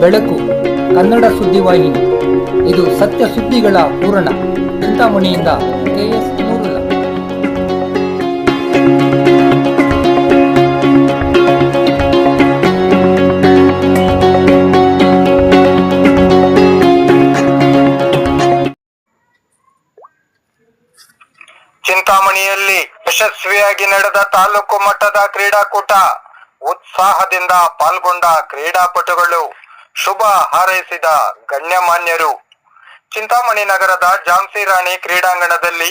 ಬೆಳಕು ಕನ್ನಡ ಸುದ್ದಿವಾಹಿನಿ ಇದು ಸತ್ಯ ಸುದ್ದಿಗಳ ಪೂರಣ ಚಿಂತಾಮಣಿಯಿಂದ ಕೆಎಸ್ ಚಿಂತಾಮಣಿಯಲ್ಲಿ ಯಶಸ್ವಿಯಾಗಿ ನಡೆದ ತಾಲೂಕು ಮಟ್ಟದ ಕ್ರೀಡಾಕೂಟ. ಉತ್ಸಾಹದಿಂದ ಪಾಲ್ಗೊಂಡ ಕ್ರೀಡಾಪಟುಗಳು. ಶುಭ ಹಾರೈಸಿದ ಗಣ್ಯಮಾನ್ಯರು. ಚಿಂತಾಮಣಿ ನಗರದ ಝಾನ್ಸಿ ರಾಣಿ ಕ್ರೀಡಾಂಗಣದಲ್ಲಿ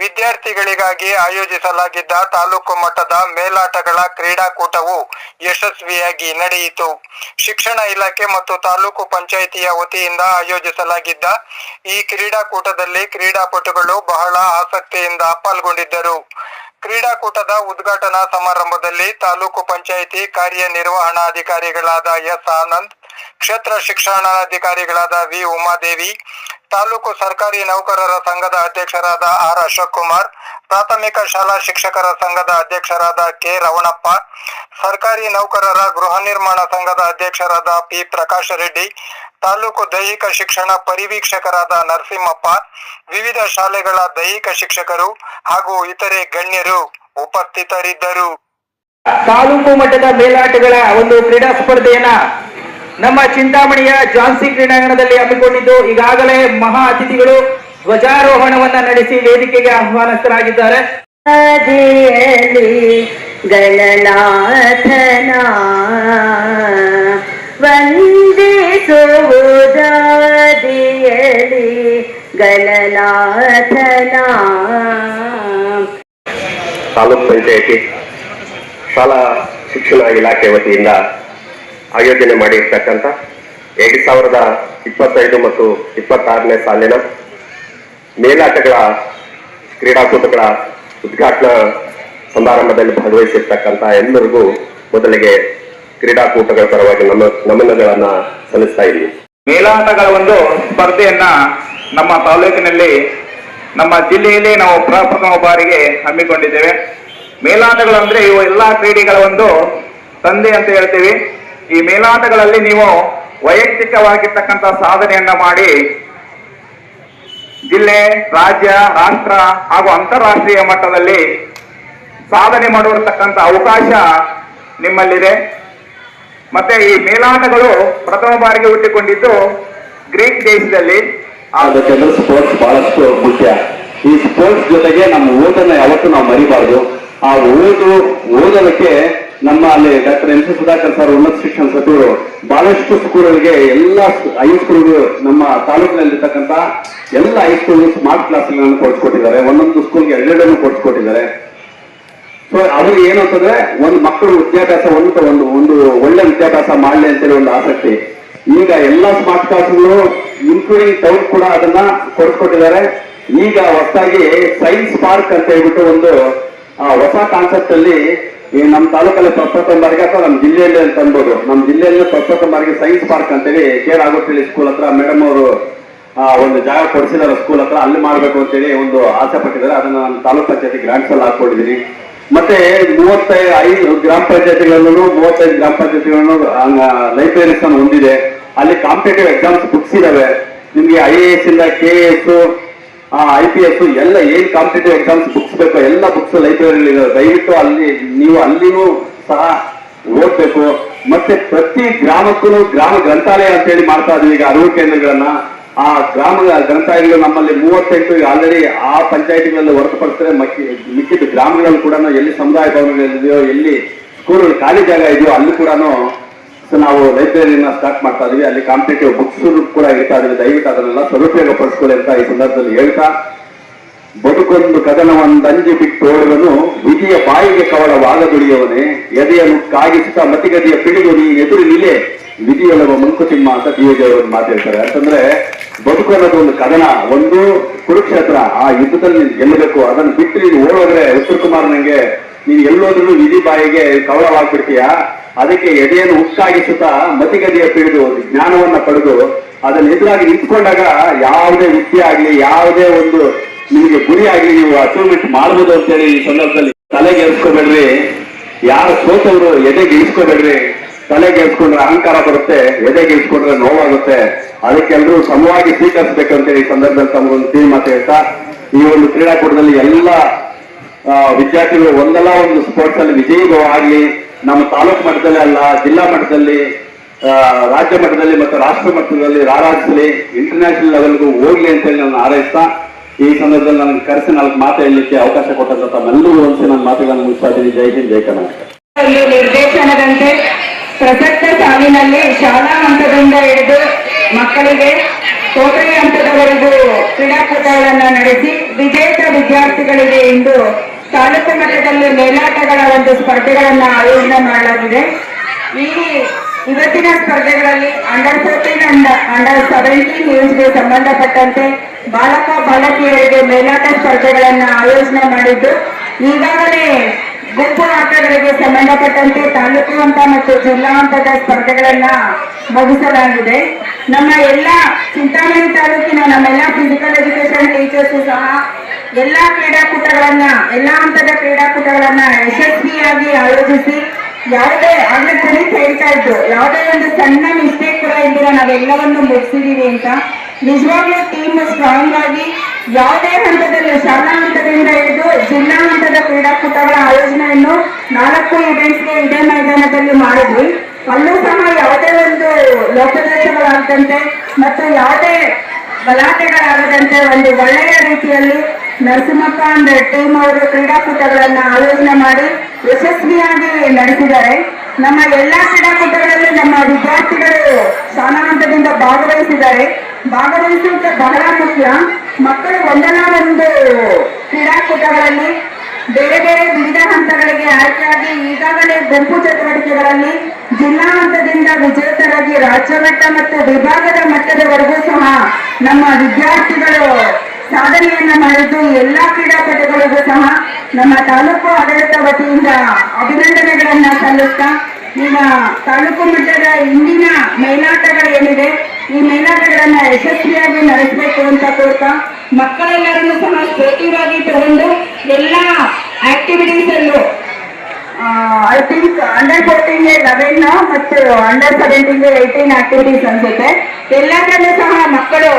ವಿದ್ಯಾರ್ಥಿಗಳಿಗಾಗಿ ಆಯೋಜಿಸಲಾಗಿದ್ದ ತಾಲೂಕು ಮಟ್ಟದ ಮೇಲಾಟಗಳ ಕ್ರೀಡಾಕೂಟವು ಯಶಸ್ವಿಯಾಗಿ ನಡೆಯಿತು. ಶಿಕ್ಷಣ ಇಲಾಖೆ ಮತ್ತು ತಾಲೂಕು ಪಂಚಾಯಿತಿಯ ವತಿಯಿಂದ ಆಯೋಜಿಸಲಾಗಿದ್ದ ಈ ಕ್ರೀಡಾಕೂಟದಲ್ಲಿ ಕ್ರೀಡಾಪಟುಗಳು ಬಹಳ ಆಸಕ್ತಿಯಿಂದ ಪಾಲ್ಗೊಂಡಿದ್ದರು. ಕ್ರೀಡಾಕೂಟದ ಉದ್ಘಾಟನಾ ಸಮಾರಂಭದಲ್ಲಿ ತಾಲೂಕು ಪಂಚಾಯಿತಿ ಕಾರ್ಯನಿರ್ವಹಣಾಧಿಕಾರಿಗಳಾದ ಎಸ್ ಆನಂದ್ ಕ್ಷೇತ್ರ ಶಿಕ್ಷಣಾಧಿಕಾರಿಗಳಾದ ವಿ. ಉಮಾದೇವಿ, ತಾಲೂಕು ಸರ್ಕಾರಿ ನೌಕರರ ಸಂಘದ ಅಧ್ಯಕ್ಷರಾದ ಆರ್. ಅಶೋಕ್ ಕುಮಾರ್ ಪ್ರಾಥಮಿಕ ಶಾಲಾ ಶಿಕ್ಷಕರ ಸಂಘದ ಅಧ್ಯಕ್ಷರಾದ ಕೆ. ರವಣಪ್ಪ, ಸರ್ಕಾರಿ ನೌಕರರ ಗೃಹ ನಿರ್ಮಾಣ ಸಂಘದ ಅಧ್ಯಕ್ಷರಾದ ಪಿ. ಪ್ರಕಾಶ್ ರೆಡ್ಡಿ, ತಾಲೂಕು ದೈಹಿಕ ಶಿಕ್ಷಣ ಪರಿವೀಕ್ಷಕರಾದ ನರಸಿಂಹಪ್ಪ, ವಿವಿಧ ಶಾಲೆಗಳ ದೈಹಿಕ ಶಿಕ್ಷಕರು ಹಾಗೂ ಇತರೆ ಗಣ್ಯರು ಉಪಸ್ಥಿತರಿದ್ದರು. ತಾಲೂಕು ಮಟ್ಟದ ಮೇಲಾಟಗಳ ಒಂದು ಕ್ರೀಡಾ ಸ್ಪರ್ಧೆಯನ್ನ ನಮ್ಮ ಚಿಂತಾಮಣಿಯ ಝಾನ್ಸಿ ಕ್ರೀಡಾಂಗಣದಲ್ಲಿ ಹಮ್ಮಿಕೊಂಡಿದ್ದು ಈಗಾಗಲೇ ಮಹಾ ಅತಿಥಿಗಳು ಧ್ವಜಾರೋಹಣವನ್ನ ನಡೆಸಿ ವೇದಿಕೆಗೆ ಆಹ್ವಾನಸ್ಥರಾಗಿದ್ದಾರೆ ಗಣನಾಥನ ವಂದಿಸುವುದಾದಿಯಲ್ಲಿ ಗಣನಾಥನ. ತಾಲೂಕ್ ಪಂಚಾಯತಿ ಶಾಲಾ ಶಿಕ್ಷಣ ಇಲಾಖೆ ವತಿಯಿಂದ ಆಯೋಜನೆ ಮಾಡಿರ್ತಕ್ಕಂಥ ಎರಡು ಸಾವಿರದ ಇಪ್ಪತ್ತೈದು ಮತ್ತು ಇಪ್ಪತ್ತಾರನೇ ಸಾಲಿನ ಮೇಲಾಟಗಳ ಕ್ರೀಡಾಕೂಟಗಳ ಉದ್ಘಾಟನಾ ಸಮಾರಂಭದಲ್ಲಿ ಭಾಗವಹಿಸಿರ್ತಕ್ಕಂಥ ಎಲ್ಲರಿಗೂ ಮೊದಲಿಗೆ ಕ್ರೀಡಾಕೂಟಗಳ ಪರವಾಗಿ ನಮ್ಮ ನಮನಗಳನ್ನ ಸಲ್ಲಿಸ್ತಾ ಇದ್ವಿ ಮೇಲಾಟಗಳ ಒಂದು ಸ್ಪರ್ಧೆಯನ್ನ ನಮ್ಮ ತಾಲೂಕಿನಲ್ಲಿ ನಮ್ಮ ಜಿಲ್ಲೆಯಲ್ಲಿ ನಾವು ಪ್ರಪ್ರಥಮ ಬಾರಿಗೆ ಹಮ್ಮಿಕೊಂಡಿದ್ದೇವೆ. ಮೇಲಾಟಗಳು ಅಂದ್ರೆ ಇವು ಎಲ್ಲಾ ಕ್ರೀಡೆಗಳ ಒಂದು ತಂದೆ ಅಂತ ಹೇಳ್ತೀವಿ. ಈ ಮೇಲಾಟಗಳಲ್ಲಿ ನೀವು ವೈಯಕ್ತಿಕವಾಗಿರ್ತಕ್ಕಂಥ ಸಾಧನೆಯನ್ನ ಮಾಡಿ ಜಿಲ್ಲೆ, ರಾಜ್ಯ, ರಾಷ್ಟ್ರ ಹಾಗೂ ಅಂತಾರಾಷ್ಟ್ರೀಯ ಮಟ್ಟದಲ್ಲಿ ಸಾಧನೆ ಮಾಡಿರ್ತಕ್ಕಂಥ ಅವಕಾಶ ನಿಮ್ಮಲ್ಲಿದೆ. ಮತ್ತೆ ಈ ಮೇಲಾಟಗಳು ಪ್ರಥಮ ಬಾರಿಗೆ ಹುಟ್ಟಿಕೊಂಡಿದ್ದು ಗ್ರೀಕ್ ದೇಶದಲ್ಲಿ. ಸ್ಪೋರ್ಟ್ಸ್ ಬಹಳಷ್ಟು ಮುಖ್ಯ. ಈ ಸ್ಪೋರ್ಟ್ಸ್ ಜೊತೆಗೆ ನಮ್ಮ ಓದನ್ನ ಯಾವತ್ತೂ ನಾವು ಮರಿಬಾರ್ದು. ಆ ಓದು ಓದೋದಕ್ಕೆ ನಮ್ಮ ಅಲ್ಲಿ doctor M C Sudhakar sir ಉನ್ನತ ಶಿಕ್ಷಣ ಸಚಿವರು ಬಹಳಷ್ಟು ಸ್ಕೂಲ್ಗಳಿಗೆ ಎಲ್ಲ ಹೈಸ್ಕೂಲ್ಗಳು ನಮ್ಮ ತಾಲೂಕಿನಲ್ಲಿರ್ತಕ್ಕಂಥ ಎಲ್ಲ ಹೈಸ್ಕೂಲ್ ಸ್ಮಾರ್ಟ್ ಕ್ಲಾಸ್ಗಳನ್ನು ಕೊಡಿಸ್ಕೊಟ್ಟಿದ್ದಾರೆ. ಒಂದೊಂದು ಸ್ಕೂಲ್ಗೆ ಎರಡೆರಡನ್ನು ಕೊಡಿಸ್ಕೊಟ್ಟಿದ್ದಾರೆ. ಸೊ ಅವ್ರಿಗೆ ಏನು ಅಂತಂದ್ರೆ ಒಂದು ಮಕ್ಕಳು ವಿದ್ಯಾಭ್ಯಾಸ ಒಂದು ಒಂದು ಒಂದು ಒಳ್ಳೆ ವಿದ್ಯಾಭ್ಯಾಸ ಮಾಡಲಿ ಅಂತೇಳಿ ಒಂದು ಆಸಕ್ತಿ. ಈಗ ಎಲ್ಲ ಸ್ಮಾರ್ಟ್ ಕ್ಲಾಸ್ಗಳು ಇನ್ಕ್ಲೂಡಿಂಗ್ ಟೌನ್ ಕೂಡ ಅದನ್ನ ಕೊಡಿಸ್ಕೊಟ್ಟಿದ್ದಾರೆ. ಈಗ ಹೊಸದಾಗಿ ಸೈನ್ಸ್ ಪಾರ್ಕ್ ಅಂತ ಹೇಳ್ಬಿಟ್ಟು ಒಂದು ಹೊಸ ಕಾನ್ಸೆಪ್ಟ್ ಅಲ್ಲಿ ಈ ನಮ್ಮ ತಾಲೂಕಲ್ಲಿ ಪ್ರಪ್ರಥಮ ಬಾರಿಗೆ ಅಥವಾ ನಮ್ಮ ಜಿಲ್ಲೆಯಲ್ಲಿ ಅಂತ ಅನ್ಬೋದು. ನಮ್ಮ ಜಿಲ್ಲೆಯಲ್ಲಿ ಪ್ರಪ್ರಥಮ ಮಾರ್ಗ ಸೈನ್ಸ್ ಪಾರ್ಕ್ ಅಂತೇಳಿ ಕೇರ್ ಆಗುತ್ತಿಲ್ಲ ಸ್ಕೂಲ್ ಹತ್ರ ಮೇಡಮ್ ಅವರು ಒಂದು ಜಾಗ ಕೊಡಿಸಿದಾರೆ ಸ್ಕೂಲ್ ಹತ್ರ. ಅಲ್ಲಿ ಮಾಡ್ಬೇಕು ಅಂತೇಳಿ ಒಂದು ಆಸೆ ಪಟ್ಟಿದ್ದಾರೆ. ಅದನ್ನ ನಾನು ತಾಲೂಕ್ ಪಂಚಾಯತಿ ಗ್ರಾಂಟ್ಸ್ ಅಲ್ಲಿ ಹಾಕೊಂಡಿದ್ದೀನಿ ಮತ್ತೆ ಮೂವತ್ತೈದು ಐದು ಗ್ರಾಮ ಪಂಚಾಯತಿಗಳಲ್ಲೂ ಮೂವತ್ತೈದು ಗ್ರಾಮ ಪಂಚಾಯತಿಗಳನ್ನು ಲೈಬ್ರರೀಸ್ ಹೊಂದಿದೆ. ಅಲ್ಲಿ ಕಾಂಪಿಟೇಟಿವ್ ಎಕ್ಸಾಮ್ಸ್ ಬುಕ್ಸ್ ಇದಾವೆ. ನಿಮ್ಗೆ ಐ ಎ ಎಸ್ ಇಂದ K S I P S ಎಲ್ಲ ಏನ್ ಕಾಂಪಿಟೇಟಿವ್ ಎಕ್ಸಾಮ್ಸ್ ಬುಕ್ಸ್ ಬೇಕೋ, ಎಲ್ಲ ಬುಕ್ಸ್ ಲೈಬ್ರರಿ ದಯವಿಟ್ಟು ಅಲ್ಲಿ, ನೀವು ಅಲ್ಲಿನೂ ಸಹ ಓದ್ಬೇಕು. ಮತ್ತೆ ಪ್ರತಿ ಗ್ರಾಮಕ್ಕೂ ಗ್ರಾಮ ಗ್ರಂಥಾಲಯ ಅಂತ ಹೇಳಿ ಮಾಡ್ತಾ ಇದೀವಿ ಈಗ ಅರಿವು ಕೇಂದ್ರಗಳನ್ನ. ಆ ಗ್ರಾಮದ ಗ್ರಂಥಾಲಯಗಳು ನಮ್ಮಲ್ಲಿ ಮೂವತ್ತೆಂಟು ಆಲ್ರೆಡಿ ಆ ಪಂಚಾಯತಿಗಳಲ್ಲಿ ಹೊರತುಪಡಿಸಿದ್ರೆ ಮಕ್ಕಿ ಮಿಕ್ಕಿದ ಗ್ರಾಮಗಳಲ್ಲಿ ಕೂಡ ಎಲ್ಲಿ ಸಮುದಾಯ ಭವನಗಳಿದೆಯೋ, ಎಲ್ಲಿ ಸ್ಕೂಲ್ ಖಾಲಿ ಜಾಗ ಇದೆಯೋ, ಅಲ್ಲಿ ಕೂಡ ಸೊ ನಾವು ಲೈಬ್ರರಿನ ಸ್ಟಾರ್ಟ್ ಮಾಡ್ತಾ ಇದೀವಿ. ಅಲ್ಲಿ ಕಾಂಪಿಟೇಟಿವ್ ಬುಕ್ಸ್ ಕೂಡ ಇರ್ತಾ ಇದ್ದೀವಿ ದಯವಿಟ್ಟು ಅದನ್ನೆಲ್ಲ ಸದುಪಯೋಗ ಪಡಿಸ್ಕೊಳ್ಳಿ ಅಂತ ಈ ಸಂದರ್ಭದಲ್ಲಿ ಹೇಳ್ತಾ, ಬದುಕೊಂದು ಬಿಟ್ಟು ಬಿಟ್ಟೋಡುವನು ವಿಧಿಯ ಬಾಯಿಗೆ ಕವಳವಾಗ ದುಡಿಯವನೇ ಎದೆಯನ್ನು ಕಾಗಿಸುತ್ತಾ ಮತಿಗದಿಯ ಪಿಡಿದು ನೀ ಎದುರು ನಿಲೆ ವಿಧಿಯೊಳವ ಮಂಕುತಿಮ್ಮ ಅಂತ ದಿಯೋಜಯವರು ಮಾತಾಡ್ತಾರೆ. ಅಂತಂದ್ರೆ, ಬದುಕು ಅನ್ನೋದು ಒಂದು ಕದನ ಒಂದು ಕುರುಕ್ಷೇತ್ರ. ಆ ಯುದ್ಧದಲ್ಲಿ ನೀನು ಗೆಲ್ಲಬೇಕು. ಅದನ್ನು ಬಿಟ್ಟು ನೀನು ಓಡೋದ್ರೆ ಉತ್ತರ ಕುಮಾರ್ ನಂಗೆ, ನೀನು ಎಲ್ಲೋದ್ರೂ ವಿಧಿ ಬಾಯಿಗೆ ಕವಳವಾಗ್ಬಿಡ್ತೀಯ ಅದಕ್ಕೆ ಎದೆಯನ್ನು ಉಕ್ಕಾಗಿಸುತ್ತಾ ಮತಿಗದಿಯ ಪಿಡಿದು ಜ್ಞಾನವನ್ನ ಪಡೆದು ಅದನ್ನು ಎದುರಾಗಿ ನಿಂತ್ಕೊಂಡಾಗ ಯಾವುದೇ ವಿದ್ಯೆ ಆಗ್ಲಿ, ಯಾವುದೇ ಒಂದು ನಿಮಗೆ ಗುರಿ ಆಗ್ಲಿ ನೀವು ಅಚೀವ್ಮೆಂಟ್ ಮಾಡ್ಬೋದು ಅಂತೇಳಿ ಈ ಸಂದರ್ಭದಲ್ಲಿ ತಲೆಗೆ ಎಲ್ಸ್ಕೋಬೇಡ್ರಿ ಯಾರು ಸೋತವರು ಎದೆಗೆ ಇಳಿಸ್ಕೋಬೇಡ್ರಿ ಎಲ್ಸ್ಕೊಂಡ್ರೆ ಅಹಂಕಾರ ಬರುತ್ತೆ ಎದೆಗೇರಿಸ್ಕೊಂಡ್ರೆ ನೋವಾಗುತ್ತೆ. ಅದಕ್ಕೆಲ್ಲರೂ ಸಮವಾಗಿ ಸ್ವೀಕರಿಸಬೇಕಂತ ಈ ಸಂದರ್ಭದಲ್ಲಿ ತಮಗೊಂದು ಮಾತು ಹೇಳ್ತಾ, ಈ ಒಂದು ಕ್ರೀಡಾಕೂಟದಲ್ಲಿ ಎಲ್ಲ ವಿದ್ಯಾರ್ಥಿಗಳು ಒಂದಲ್ಲ ಒಂದು ಸ್ಪೋರ್ಟ್ಸ್ ಅಲ್ಲಿ ವಿಜಯೀಭವ ಆಗ್ಲಿ ನಮ್ಮ ತಾಲೂಕು ಮಟ್ಟದಲ್ಲಿ ಅಲ್ಲ, ಜಿಲ್ಲಾ ಮಟ್ಟದಲ್ಲಿ ರಾಜ್ಯ ಮಟ್ಟದಲ್ಲಿ ಮತ್ತು ರಾಷ್ಟ್ರ ಮಟ್ಟದಲ್ಲಿ ರಾರಾಜಿಸಲಿ ಇಂಟರ್ನ್ಯಾಷನಲ್ ಲೆವೆಲ್ಗೂ ಹೋಗ್ಲಿ ಅಂತೇಳಿ ನಾನು ಹಾರೈಸ್ತಾ, ಈ ಸಂದರ್ಭದಲ್ಲಿ ನನಗೆ ಕರೆಸಿ ನಾಲ್ಕು ಮಾತು ಹೇಳಲಿಕ್ಕೆ ಅವಕಾಶ ಕೊಟ್ಟಂತ ತಮ್ಮೆಲ್ಲರೂ ಒಂದ್ಸಲ ನನ್ನ ಮಾತುಗಳನ್ನು ಮುಗಿಸ್ತಾ ಜೈ ಹಿಂದ್, ಜೈ ಕರ್ನಾಟಕ. ನಿರ್ದೇಶನದಂತೆ ಪ್ರಸಕ್ತ ಸಾಲಿನಲ್ಲಿ ಶಾಲಾ ಹಂತದಿಂದ ಹಿಡಿದು ಮಕ್ಕಳಿಗೆ ಕೋಟರಿ ಹಂತದವರೆಗೂ ಕ್ರೀಡಾಕೂಟಗಳನ್ನು ನಡೆಸಿ, ವಿಜೇತ ವಿದ್ಯಾರ್ಥಿಗಳಿಗೆ ಇಂದು ತಾಲೂಕು ಮಟ್ಟದಲ್ಲಿ ಮೇಲಾಟಗಳ ಒಂದು ಸ್ಪರ್ಧೆಗಳನ್ನ ಆಯೋಜನೆ ಮಾಡಲಾಗಿದೆ. ಈ ಇವತ್ತಿನ ಸ್ಪರ್ಧೆಗಳಲ್ಲಿ under fourteen and under seventeen ಏಜ್ಗೆ ಸಂಬಂಧಪಟ್ಟಂತೆ ಬಾಲಕ, ಬಾಲಕಿಯರಿಗೆ ಮೇಲಾಟ ಸ್ಪರ್ಧೆಗಳನ್ನ ಆಯೋಜನೆ ಮಾಡಿದ್ದು, ಈಗಾಗಲೇ ಗುಂಪು ಆಟಗಳಿಗೆ ಸಂಬಂಧಪಟ್ಟಂತೆ ತಾಲೂಕು ಹಂತ ಮತ್ತು ಜಿಲ್ಲಾ ಹಂತದ ಸ್ಪರ್ಧೆಗಳನ್ನ ಮುಗಿಸಲಾಗಿದೆ. ನಮ್ಮ ಎಲ್ಲ ಚಿಂತಾಮಣಿ ತಾಲೂಕಿನ ನಮ್ಮೆಲ್ಲ ಫಿಸಿಕಲ್ ಎಜುಕೇಶನ್ ಟೀಚರ್ಸ್ ಸಹ ಎಲ್ಲಾ ಕ್ರೀಡಾಕೂಟಗಳನ್ನ, ಎಲ್ಲಾ ಹಂತದ ಕ್ರೀಡಾಕೂಟಗಳನ್ನ ಯಶಸ್ವಿಯಾಗಿ ಆಯೋಜಿಸಿ ಯಾವುದೇ ಆಗ್ಲೇ ಪುನೀತ್ ಹೇಳ್ತಾ ಇದ್ರು. ಯಾವುದೇ ಒಂದು ಸಣ್ಣ ಮಿಸ್ಟೇಕ್ ಕೂಡ ಇದ್ದೀರ ನಾವೆಲ್ಲವನ್ನು ಮುಗಿಸಿದೀವಿ ಅಂತ. ನಿಜವಾಗ್ಲೂ ಟೀಮ್ ಸ್ಟ್ರಾಂಗ್ ಆಗಿ ಯಾವುದೇ ಹಂತದಲ್ಲಿ, ಶಾಲಾ ಹಂತದಿಂದ ಹಿಡಿದು ಜಿಲ್ಲಾ ಹಂತದ ಕ್ರೀಡಾಕೂಟಗಳ ಆಯೋಜನೆಯನ್ನು ನಾಲ್ಕು ಇವೆಂಟ್ಸ್ಗೆ ಇದೇ ಮೈದಾನದಲ್ಲಿ ಮಾಡಿದ್ವಿ. ಅಲ್ಲೂ ಸಹ ಯಾವುದೇ ಒಂದು ಲೋಕದೇಶಗಳಾಗದಂತೆ ಮತ್ತು ಯಾವುದೇ ಗಲಾಟೆಗಳಾಗದಂತೆ ಒಂದು ಒಳ್ಳೆಯ ರೀತಿಯಲ್ಲಿ ನರಸಿಂಹಪ್ಪ ಅಂಡ್ ಟೀಮ್ ಅವರು ಕ್ರೀಡಾಕೂಟಗಳನ್ನ ಆಯೋಜನೆ ಮಾಡಿ ಯಶಸ್ವಿಯಾಗಿ ನಡೆಸಿದ್ದಾರೆ. ನಮ್ಮ ಎಲ್ಲಾ ಕ್ರೀಡಾಕೂಟಗಳಲ್ಲಿ ನಮ್ಮ ವಿದ್ಯಾರ್ಥಿಗಳು ಸ್ಥಾನಮಂತದಿಂದ ಭಾಗವಹಿಸಿದ್ದಾರೆ. ಭಾಗವಹಿಸುವುದು ಬಹಳ ಮುಖ್ಯ. ಮಕ್ಕಳು ಒಂದಲ್ಲ ಒಂದು ಕ್ರೀಡಾಕೂಟಗಳಲ್ಲಿ ಬೇರೆ ಬೇರೆ ವಿವಿಧ ಹಂತಗಳಿಗೆ ಆಯ್ಕೆಯಾಗಿ ಈಗಾಗಲೇ ಗುಂಪು ಚಟುವಟಿಕೆಗಳಲ್ಲಿ ಜಿಲ್ಲಾ ಹಂತದಿಂದ ವಿಜೇತರಾಗಿ ರಾಜ್ಯ ಮಟ್ಟ ಮತ್ತು ವಿಭಾಗದ ಮಟ್ಟದವರೆಗೂ ಸಹ ನಮ್ಮ ವಿದ್ಯಾರ್ಥಿಗಳು ಸಾಧನೆಯನ್ನ ಮಾಡಿದ್ದು ಎಲ್ಲಾ ಕ್ರೀಡಾಪಟುಗಳಿಗೂ ಸಹ ನಮ್ಮ ತಾಲೂಕು ಆಡಳಿತ ವತಿಯಿಂದ ಅಭಿನಂದನೆಗಳನ್ನ ಸಲ್ಲಿಸ್ತಾ, ಈಗ ತಾಲೂಕು ಮಟ್ಟದ ಇಂದಿನ ಮೇಲಾಟಗಳು ಏನಿದೆ, ಈ ಮೇಲಾಟಗಳನ್ನ ಯಶಸ್ವಿಯಾಗಿ ನಡೆಸಬೇಕು ಅಂತ ಕೋರ್ತಾ, ಮಕ್ಕಳೆಲ್ಲರನ್ನು ಸಹ ಸ್ಪೋರ್ಟಿವ್ ತಗೊಂಡು ಎಲ್ಲಾ ಆಕ್ಟಿವಿಟೀಸ್ ಅಲ್ಲೂ ಐ ಥಿಂಕ್ ಅಂಡರ್ ಫೋರ್ಟೀನ್ಗೆ ಲೆವೆನ್ ಮತ್ತು ಅಂಡರ್ ಸೆವೆಂಟೀನ್ಗೆ ಏಯ್ಟೀನ್ ಆಕ್ಟಿವಿಟೀಸ್ ಅನ್ಸುತ್ತೆ. ಎಲ್ಲದರಲ್ಲೂ ಸಹ ಮಕ್ಕಳು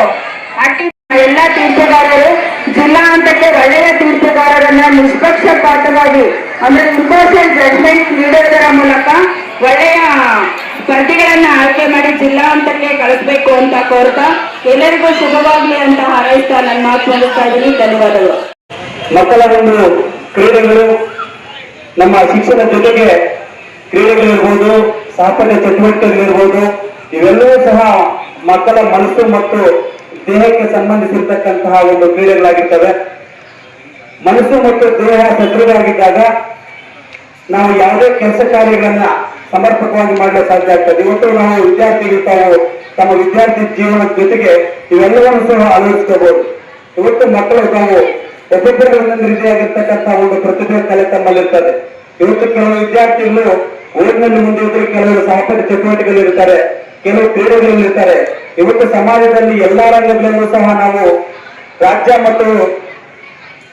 ಆಕ್ಟಿವ್ ಎಲ್ಲ ತೀರ್ಥಗಾರರು ಜಿಲ್ಲಾ ಹಂತಕ್ಕೆ ಒಳ್ಳೆಯ ತೀರ್ಥಗಾರರನ್ನ ನಿಷ್ಪಕ್ಷಪಾತವಾಗಿ ಅಂದ್ರೆ ಇಂಪಾರ್ಟೆಂಟ್ ಜಡ್ಮೆಂಟ್ ನೀಡುವುದರ ಮೂಲಕ ಒಳ್ಳೆಯ ಸ್ಪರ್ಧಿಗಳನ್ನ ಆಯ್ಕೆ ಮಾಡಿ ಜಿಲ್ಲಾ ಹಂತಕ್ಕೆ ಕಳಿಸ್ಬೇಕು ಅಂತ ಕೋರ್ತಾ ಎಲ್ಲರಿಗೂ ಶುಭವಾಗ್ಲಿ ಅಂತ ಹಾರೈಸ್ತಾ ನನ್ನ ಮಾತು ಇದ್ದೀನಿ. ಧನ್ಯವಾದಗಳು. ಮಕ್ಕಳ ಒಂದು ಕ್ರೀಡೆಗಳು ನಮ್ಮ ಶಿಕ್ಷಣ ಜೊತೆಗೆ ಕ್ರೀಡೆಗಳಿರ್ಬೋದು ಸಾಕಷ್ಟು ಚಟುವಟಿಕೆಗಳಿರ್ಬೋದು, ಇವೆಲ್ಲವೂ ಸಹ ಮಕ್ಕಳ ಮನಸ್ಸು ಮತ್ತು ದೇಹಕ್ಕೆ ಸಂಬಂಧಿಸಿರ್ತಕ್ಕಂತಹ ಒಂದು ಕ್ರೀಡೆಗಳಾಗಿರ್ತವೆ. ಮನಸ್ಸು ಮತ್ತು ದೇಹ ಸದೃಢವಾಗಿದ್ದಾಗ ನಾವು ಯಾವುದೇ ಕೆಲಸ ಕಾರ್ಯಗಳನ್ನ ಸಮರ್ಪಕವಾಗಿ ಮಾಡಲು ಸಾಧ್ಯ ಆಗ್ತದೆ. ಇವತ್ತು ನಾವು ವಿದ್ಯಾರ್ಥಿಗಳು ತಾವು ತಮ್ಮ ವಿದ್ಯಾರ್ಥಿ ಜೀವನದ ಜೊತೆಗೆ ಇವೆಲ್ಲವನ್ನು ಸಹ ಅಳವಡಿಸ್ಕೋಬಹುದು. ಇವತ್ತು ಮಕ್ಕಳು ತಾವು ಪ್ರತಿಭೆಗಳನ್ನ ರೀತಿಯಾಗಿರ್ತಕ್ಕಂತಹ ಒಂದು ಪ್ರತಿಭೆ ಕಲೆ ತಮ್ಮಲ್ಲಿರ್ತದೆ. ಇವತ್ತು ಕೆಲವು ವಿದ್ಯಾರ್ಥಿಗಳು ಓದಿನಲ್ಲಿ ಮುಂದೆ ಕೆಲವರು ಸಹಕಾರಿ ಚಟುವಟಿಕೆಗಳಿರ್ತಾರೆ ಕೆಲವು ಕ್ರೀಡೆಗಳಲ್ಲಿರ್ತಾರೆ. ಇವತ್ತು ಸಮಾಜದಲ್ಲಿ ಎಲ್ಲಾ ರಂಗಗಳಲ್ಲೂ ಸಹ ನಾವು ರಾಜ್ಯ ಮತ್ತು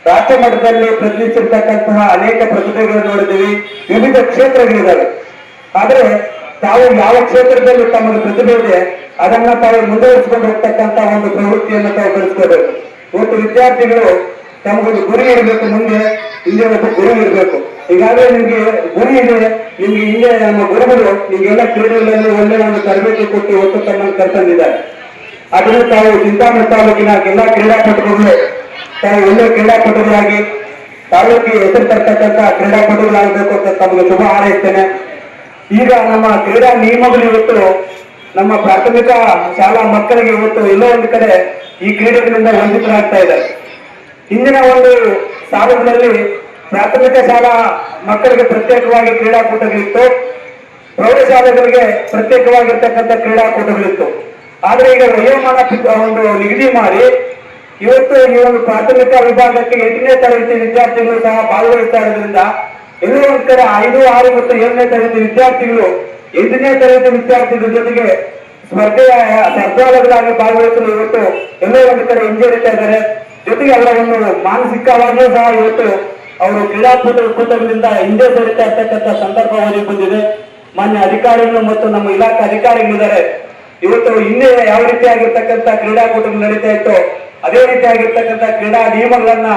ರಾಜ್ಯ ಮಟ್ಟದಲ್ಲಿ ಪ್ರತಿನಿಧಿಸಿರ್ತಕ್ಕಂತಹ ಅನೇಕ ಪ್ರತಿಭೆಗಳನ್ನು ನೋಡಿದ್ದೀವಿ. ವಿವಿಧ ಕ್ಷೇತ್ರಗಳಿದ್ದಾವೆ. ಆದ್ರೆ ತಾವು ಯಾವ ಕ್ಷೇತ್ರದಲ್ಲಿ ತಮ್ಮ ಪ್ರತಿಭೆ ಇದೆ ಅದನ್ನ ತಾವು ಮುಂದುವರಿಸಿಕೊಂಡು ಹೋಗ್ತಕ್ಕಂತ ಒಂದು ಪ್ರವೃತ್ತಿಯನ್ನು ತಾವು ಬೆಳೆಸ್ಕೋಬೇಕು. ಇವತ್ತು ವಿದ್ಯಾರ್ಥಿಗಳು ತಮಗೊಂದು ಗುರಿ ಇರಬೇಕು ಮುಂದೆ ಹಿಂದೆ ಒಂದು ಗುರು ಇರಬೇಕು. ಈಗಾಗಲೇ ನಿಮ್ಗೆ ಗುರಿ ಇದೆ, ನಿಮ್ಗೆ ಹಿಂದೆ ನಮ್ಮ ಗುರುಗಳು ನಿಮ್ಗೆಲ್ಲ ಕ್ರೀಡೆಗಳಲ್ಲಿ ಒಳ್ಳೆ ಒಂದು ತರಬೇತಿ ಕೊಟ್ಟು ಒಟ್ಟು ತಮ್ಮನ್ನು ಕರ್ತಂದಿದ್ದಾರೆ ಅದನ್ನು ತಾವು ಚಿಂತಾಮಣಿ ತಾಲೂಕಿನ ಎಲ್ಲಾ ಕ್ರೀಡಾಪಟುಗಳು, ತಾವು ಒಳ್ಳೆ ಕ್ರೀಡಾಪಟುಗಳಾಗಿ, ತಾಲೂಕಿಗೆ ಹೆಸರು ತರ್ತಕ್ಕಂಥ ಕ್ರೀಡಾಪಟುಗಳಾಗಬೇಕು ಅಂತ ತಮಗೆ ಶುಭ ಹಾರೈಸ್ತೇನೆ. ಈಗ ನಮ್ಮ ಕ್ರೀಡಾ ನಿಯಮಗಳು ಇವತ್ತು, ನಮ್ಮ ಪ್ರಾಥಮಿಕ ಶಾಲಾ ಮಕ್ಕಳಿಗೆ ಇವತ್ತು ಎಲ್ಲೋ ಒಂದು ಕಡೆ ಈ ಕ್ರೀಡೆಗಳಿಂದ ವಂಚಿತರಾಗ್ತಾ ಇದ್ದಾರೆ. ಹಿಂದಿನ ಒಂದು ಸಾಲದಲ್ಲಿ ಪ್ರಾಥಮಿಕ ಶಾಲಾ ಮಕ್ಕಳಿಗೆ ಪ್ರತ್ಯೇಕವಾಗಿ ಕ್ರೀಡಾಕೂಟಗಳಿತ್ತು. ಪ್ರೌಢಶಾಲೆಗಳಿಗೆ ಪ್ರತ್ಯೇಕವಾಗಿರ್ತಕ್ಕಂಥ ಕ್ರೀಡಾಕೂಟಗಳಿತ್ತು. ಆದರೆ ಈಗ ವಯೋಮಾನ ಒಂದು ನಿಗದಿ ಮಾಡಿ ಇವತ್ತು ಈ ಒಂದು ಪ್ರಾಥಮಿಕ ವಿಭಾಗಕ್ಕೆ ಎಂಟನೇ ತರಗತಿ ವಿದ್ಯಾರ್ಥಿಗಳು ಸಹ ಭಾಗವಹಿಸ್ತಾ ಇರೋದ್ರಿಂದ ಎಲ್ಲೋ ಒಂದ್ ಕಡೆ ಐದು, ಆರು ಮತ್ತು ಏಳನೇ ತರಗತಿ ವಿದ್ಯಾರ್ಥಿಗಳು ಎಂಟನೇ ತರಗತಿ ವಿದ್ಯಾರ್ಥಿಗಳ ಜೊತೆಗೆ ಸ್ಪರ್ಧೆಯ ಸರ್ಕಾರಗಳಾಗಿ ಭಾಗವಹಿಸಲು ಇವತ್ತು ಎಲ್ಲೋ ಒಂದು ಕಡೆ ಹಿಂಜರಿತಾ ಇದ್ದಾರೆ. ಜೊತೆಗೆ ಅವರ ಒಂದು ಮಾನಸಿಕವಾಗಿಯೂ ಸಹ ಇವತ್ತು ಅವರು ಕ್ರೀಡಾಕೂಟ ಕೂಟಗಳಿಂದ ಹಿಂದೆ ಸರಿತಾ ಇರ್ತಕ್ಕಂಥ ಸಂದರ್ಭ ಬಂದಿದೆ. ಮಾನ್ಯ ಅಧಿಕಾರಿಗಳು ಮತ್ತು ನಮ್ಮ ಇಲಾಖೆ ಅಧಿಕಾರಿಗಳಿದ್ದಾರೆ. ಇವತ್ತು ಹಿಂದೆ ಯಾವ ರೀತಿಯಾಗಿರ್ತಕ್ಕಂಥ ಕ್ರೀಡಾಕೂಟಗಳು ನಡೀತಾ ಇತ್ತು, ಅದೇ ರೀತಿಯಾಗಿರ್ತಕ್ಕಂಥ ಕ್ರೀಡಾ ನಿಯಮಗಳನ್ನ,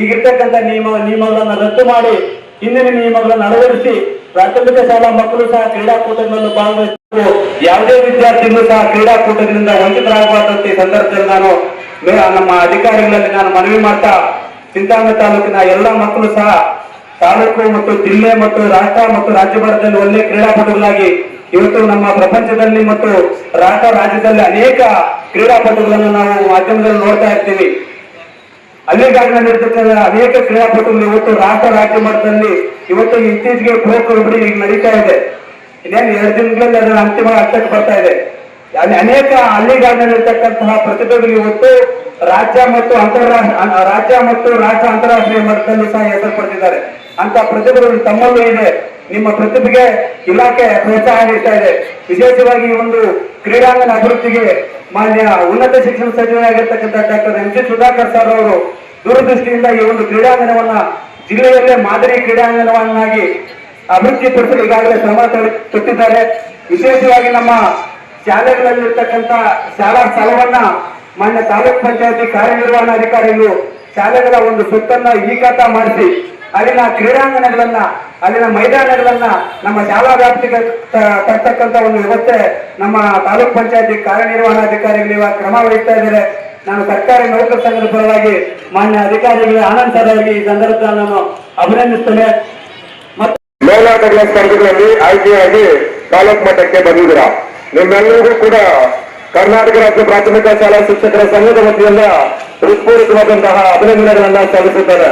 ಈಗಿರ್ತಕ್ಕಂಥ ನಿಯಮ, ನಿಯಮಗಳನ್ನ ರದ್ದು ಮಾಡಿ, ಹಿಂದಿನ ನಿಯಮಗಳನ್ನು ಅಳವಡಿಸಿ, ಪ್ರಾಥಮಿಕ ಶಾಲಾ ಮಕ್ಕಳು ಸಹ ಕ್ರೀಡಾಕೂಟಗಳನ್ನು ಭಾಗವಹಿಸಬೇಕು. ಯಾವುದೇ ವಿದ್ಯಾರ್ಥಿಗಳು ಸಹ ಕ್ರೀಡಾಕೂಟದಿಂದ ವಂಚಿತರಾಗಬಾರದಂತೆ ಸಂದರ್ಭದಲ್ಲಿ ನಾನು ನಮ್ಮ ಅಧಿಕಾರಿಗಳಲ್ಲಿ ನಾನು ಮನವಿ ಮಾಡ್ತಾ ಚಿಂತಾಮಣಿ ತಾಲೂಕಿನ ಎಲ್ಲ ಮಕ್ಕಳು ಸಹ ತಾಲೂಕು ಮತ್ತು ಜಿಲ್ಲೆ ಮತ್ತು ರಾಷ್ಟ್ರ ಮತ್ತು ರಾಜ್ಯ ಮಟ್ಟದಲ್ಲಿ ಒಳ್ಳೆ ಕ್ರೀಡಾಪಟುಗಳಾಗಿ ಇವತ್ತು ನಮ್ಮ ಪ್ರಪಂಚದಲ್ಲಿ ಮತ್ತು ರಾಷ್ಟ್ರ ರಾಜ್ಯದಲ್ಲಿ ಅನೇಕ ಕ್ರೀಡಾಪಟುಗಳನ್ನು ನಾವು ಮಾಧ್ಯಮದಲ್ಲಿ ನೋಡ್ತಾ ಇರ್ತೀವಿ. ಹಳ್ಳಿಗಾಡಿನಲ್ಲಿರ್ತಕ್ಕಂಥ ಅನೇಕ ಕ್ರೀಡಾಪಟುಗಳು ಇವತ್ತು ರಾಷ್ಟ್ರ ರಾಜ್ಯ ಮಟ್ಟದಲ್ಲಿ ಇವತ್ತು ಇತ್ತೀಚೆಗೆ ಪ್ರೋ ಕಬಡ್ಡಿ ಈಗ ನಡೀತಾ ಇದೆ. ಇನ್ನೇನು ಎರಡು ದಿನಗಳಲ್ಲಿ ಅದರ ಅಂತಿಮ ಹಂತಕ್ಕೆ ಬರ್ತಾ ಇದೆ. ಅಲ್ಲಿ ಅನೇಕ ಹಳ್ಳಿಗಾಡಿನಲ್ಲಿರ್ತಕ್ಕಂತಹ ಪ್ರತಿಭೆಗಳು ಇವತ್ತು ರಾಜ್ಯ ಮತ್ತು ಅಂತಾರಾಷ್ಟ್ರ ರಾಜ್ಯ ಮತ್ತು ರಾಷ್ಟ್ರ ಅಂತಾರಾಷ್ಟ್ರೀಯ ಮಟ್ಟದಲ್ಲಿ ಸಹ ಹೆಸರು ಪಡೆದಿದ್ದಾರೆ. ಅಂತ ಪ್ರತಿಭೆಗಳು ತಮ್ಮಲ್ಲೂ ಇದೆ. ನಿಮ್ಮ ಪ್ರತಿಭೆಗೆ ಇಲಾಖೆ ಪ್ರೋತ್ಸಾಹ ನೀಡ್ತಾ ಇದೆ. ವಿಶೇಷವಾಗಿ ಒಂದು ಕ್ರೀಡಾಂಗಣ ಅಭಿವೃದ್ಧಿಗೆ ಮಾನ್ಯ ಉನ್ನತ ಶಿಕ್ಷಣ ಸಚಿವರಾಗಿರ್ತಕ್ಕಂಥ doctor M G Sudhakar sir ಅವರು ದೂರದೃಷ್ಟಿಯಿಂದ ಈ ಒಂದು ಕ್ರೀಡಾಂಗಣವನ್ನ ಜಿಲ್ಲೆಯಲ್ಲೇ ಮಾದರಿ ಕ್ರೀಡಾಂಗಣವನ್ನಾಗಿ ಅಭಿವೃದ್ಧಿಪಡಿಸಲು ಈಗಾಗಲೇ ಶ್ರಮ ತೊಟ್ಟಿದ್ದಾರೆ. ವಿಶೇಷವಾಗಿ ನಮ್ಮ ಶಾಲೆಗಳಲ್ಲಿರ್ತಕ್ಕಂಥ ಶಾಲಾ ಸ್ಥಳವನ್ನ ಮಾನ್ಯ ತಾಲೂಕ್ ಪಂಚಾಯತಿ ಕಾರ್ಯನಿರ್ವಹಣಾಧಿಕಾರಿಗಳು ಶಾಲೆಗಳ ಒಂದು ಸುತ್ತನ್ನ ಈಕಾತ ಮಾಡಿಸಿ, ಅಲ್ಲಿನ ಕ್ರೀಡಾಂಗಣಗಳನ್ನ, ಅಲ್ಲಿನ ಮೈದಾನಗಳನ್ನ ನಮ್ಮ ಶಾಲಾ ವ್ಯಾಪ್ತಿಗೆ ತರ್ತಕ್ಕಂತ ಒಂದು ವ್ಯವಸ್ಥೆ ನಮ್ಮ ತಾಲೂಕ್ ಪಂಚಾಯತಿ ಕಾರ್ಯನಿರ್ವಹಣಾಧಿಕಾರಿಗಳು ಇವಾಗ ಕ್ರಮ ವಹಿಸ್ತಾ ಇದ್ದಾರೆ. ನಾನು ಸರ್ಕಾರಿ ನೌಕರ ಸಂಘದ ಪರವಾಗಿ ಮಾನ್ಯ ಅಧಿಕಾರಿಗಳಿಗೆ ಆನಂದ್ ಸರ್ ಈ ಸಂದರ್ಭದಲ್ಲಿ ನಾನು ಅಭಿನಂದಿಸ್ತೇನೆ. ಮತ್ತು ಮೇಲಾಟಗಳ ಸ್ಪರ್ಧೆಗಳಲ್ಲಿ ಆಯ್ಕೆಯಾಗಿ ತಾಲೂಕ್ ಮಟ್ಟಕ್ಕೆ ಬಂದಿದ್ದೀರಾ? ನಿಮ್ಮೆಲ್ಲರಿಗೂ ಕೂಡ ಕರ್ನಾಟಕ ರಾಜ್ಯ ಪ್ರಾಥಮಿಕ ಶಾಲಾ ಶಿಕ್ಷಕರ ಸಂಘದ ವತಿಯಿಂದ ಹೃತ್ಪೂರ್ವಕವಾದಂತಹ ಅಭಿನಂದನೆಗಳನ್ನ ಸಲ್ಲಿಸುತ್ತಾರೆ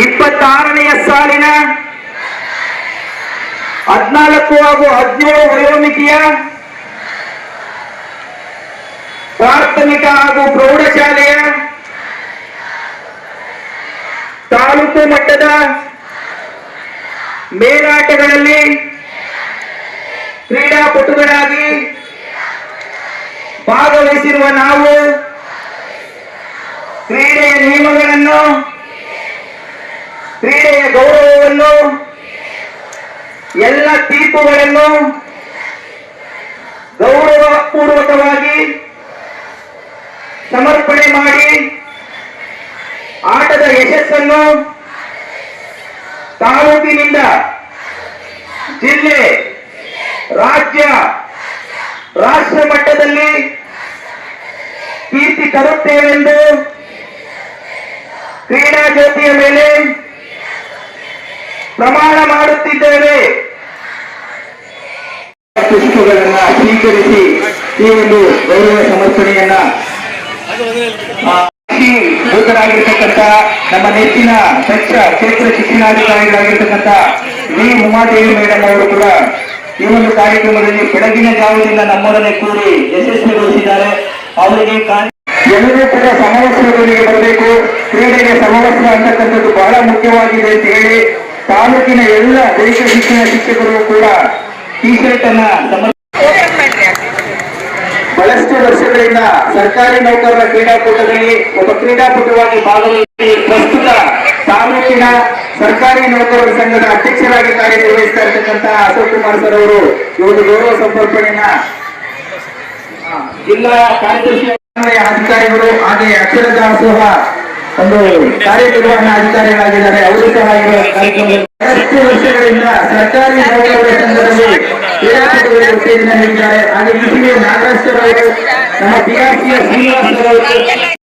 ಇಪ್ಪತ್ತಾರನೆಯ ಸಾಲಿನ ಹದಿನಾಲ್ಕು ಹಾಗೂ ಹದಿನೇಳು ವಯೋಮಿತಿಯ ಪ್ರಾಥಮಿಕ ಹಾಗೂ ಪ್ರೌಢಶಾಲೆಯ ತಾಲೂಕು ಮಟ್ಟದ ಮೇಲಾಟಗಳಲ್ಲಿ ಕ್ರೀಡಾಪಟುಗಳಾಗಿ ಭಾಗವಹಿಸಿರುವ ನಾವು ಕ್ರೀಡೆಯ ನಿಯಮಗಳನ್ನು, ಕ್ರೀಡೆಯ ಗೌರವವನ್ನು, ಎಲ್ಲ ತೀರ್ಪುಗಳನ್ನು ಗೌರವ ಪೂರ್ವಕವಾಗಿ ಸಮರ್ಪಣೆ ಮಾಡಿ ಆಟದ ಯಶಸ್ಸನ್ನು ತಾಲೂಕಿನಿಂದ ಜಿಲ್ಲೆ ರಾಜ್ಯ ರಾಷ್ಟ್ರ ಮಟ್ಟದಲ್ಲಿ ಕೀರ್ತಿ ತರುತ್ತೇವೆಂದು ಕ್ರೀಡಾ ಜ್ಯೋತಿಯ ಮೇಲೆ ಪ್ರಮಾಣ ಮಾಡುತ್ತಿದ್ದೇವೆ. ಪುಷ್ಪಗಳನ್ನ ಸ್ವೀಕರಿಸಿ ಈ ಒಂದು ಗೌರವ ಸಮರ್ಪಣೆಯನ್ನ ಮೃತರಾಗಿರ್ತಕ್ಕಂಥ ನಮ್ಮ ನೆಚ್ಚಿನ ಸಚ್ಚ ಕ್ಷೇತ್ರ ಶಿಕ್ಷಣಾಧಿಕಾರಿಗಳಾಗಿರ್ತಕ್ಕಂಥ ವಿ. ಉಮಾದೇವಿ ಮೇಡಮ್ ಅವರು ಕೂಡ ಈ ಒಂದು ಕಾರ್ಯಕ್ರಮದಲ್ಲಿ ಬೆಳಗಿನ ಜಾವದಿಂದ ನಮ್ಮೊಡನೆ ಕೂಡಿ ಯಶಸ್ವಿಗೊಳಿಸಿದ್ದಾರೆ. ಅವರಿಗೆ ಎಲ್ಲರೂ ಕೂಡ ಸಮವಸ್ತ್ರದೊಂದಿಗೆ ಬರಬೇಕು. ಕ್ರೀಡೆಗೆ ಸಮವಸ್ತ್ರ ಅಂತಕ್ಕಂಥದ್ದು ಬಹಳ ಮುಖ್ಯವಾಗಿದೆ ಅಂತ ಹೇಳಿ ತಾಲೂಕಿನ ಎಲ್ಲ ದೇಶ ಶಿಕ್ಷಣ ಶಿಕ್ಷಕರು ಕೂಡ ಟಿ ಶರ್ಟ್ ಅನ್ನ ಬಹಳಷ್ಟು ವರ್ಷಗಳಿಂದ ಸರ್ಕಾರಿ ನೌಕರರ ಕ್ರೀಡಾಕೂಟದಲ್ಲಿ ಒಬ್ಬ ಕ್ರೀಡಾಪಟುವಾಗಿ ಭಾಗವಹಿಸಿ ಪ್ರಸ್ತುತ ತಾಲೂಕಿನ ಸರ್ಕಾರಿ ನೌಕರರ ಸಂಘದ ಅಧ್ಯಕ್ಷರಾಗಿ ಕಾರ್ಯನಿರ್ವಹಿಸ್ತಾ ಇರತಕ್ಕಂತ ಅಶೋಕ್ ಕುಮಾರ್ ಸರ್ ಅವರು ಇವತ್ತು ಗೌರವ ಸಂಪರ್ಪಣೆಯನ್ನ ಜಿಲ್ಲಾ ಕಾರ್ಯದರ್ಶಿ ಅಧಿಕಾರಿಗಳು ಹಾಗೆ ಅಕ್ಷರ ದಾಸೋಹ ಒಂದು ಕಾರ್ಯನಿರ್ವಹಣಾ ಅಧಿಕಾರಿಗಳಾಗಿದ್ದಾರೆ. ಅವರು ಸಹ ಬಹಳಷ್ಟು ವರ್ಷಗಳಿಂದ ಸರ್ಕಾರಿ ನೌಕರರ ಸಂಘದಲ್ಲಿ ಕ್ರೀಡಾಪಟುಗಳಿಗೆ ಉತ್ತೇಜನ ನೀಡಿದ್ದಾರೆ. ಹಾಗೆ ಕೃಷಿ ನಾಗರಾಜ್ ಸರ್ ಅವರು, ನಮ್ಮ ಬಿಆರ್ಸಿಯ ಶ್ರೀನಿವಾಸ್ ಸರ್ ಅವರು